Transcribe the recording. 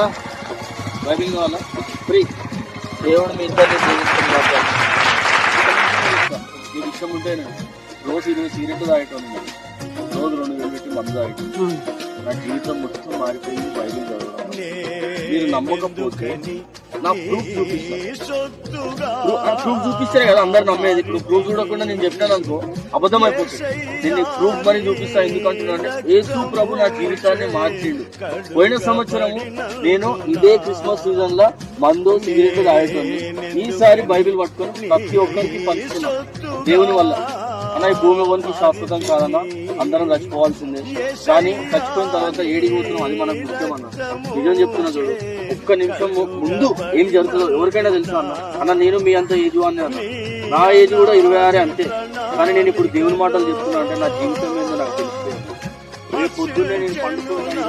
రా బైబిల్ కావాలా? ఫ్రీ దేవుడు మీ ఇద్దరిని జీవిస్తున్నారు నీకు ఇష్టం ఉంటేనే రోజు ఇరవై సిగరెట్ తాగటం రోజు రెండు వేలు పెట్టి మందు తాగటం నా జీవితం మొత్తం మారిపోయింది బైబిల్ చదవడం మీరు నమ్మకపోతే నా ప్రూఫ్ చూపిస్తాను ప్రూఫ్ చూపిస్తే కదా అందరు నమ్మేది. ఇప్పుడు ప్రూఫ్ చూడకుండా నేను చెప్పినాను అనుకో అబద్ధం అయిపోతుంది. నేను ప్రూఫ్ మరి చూపిస్తా. ఎందుకంటున్నా అంటే యేసు ప్రభు నా జీవితాన్ని మార్చిండు. పోయిన సంవత్సరము నేను ఇదే క్రిస్మస్ సీజన్లో మందు సిగరెట్ తాగేటుంది ఈసారి బైబిల్ పట్టుకొని ప్రతి ఒక్కరికి పంచుతున్నాను దేవుని వల్ల. అన్న ఈ భూమి ఎవరికి శాశ్వతం కాదన్నా అందరం చచ్చిపోవాల్సిందే. కానీ చచ్చిపోయిన తర్వాత ఏడికి పోతున్నాం అది మనకు ముఖ్యం అన్న. నిజం చెప్తున్నా చూడు. ఒక్క నిమిషం ముందు ఏం జరుగుతుందో ఎవరికైనా తెలుసు అన్న. అన్న నేను మీ అంత ఏజ్ అని అన్న. నా ఏజ్ కూడా ఇరవై ఆరే అంతే. కానీ నేను ఇప్పుడు దేవుని మాటలు చెప్తున్నా అంటే నా జీవితం మీద నాకు తెలిసిపోయింది రేపు పొద్దున్నే నేను పండుకోవాలి.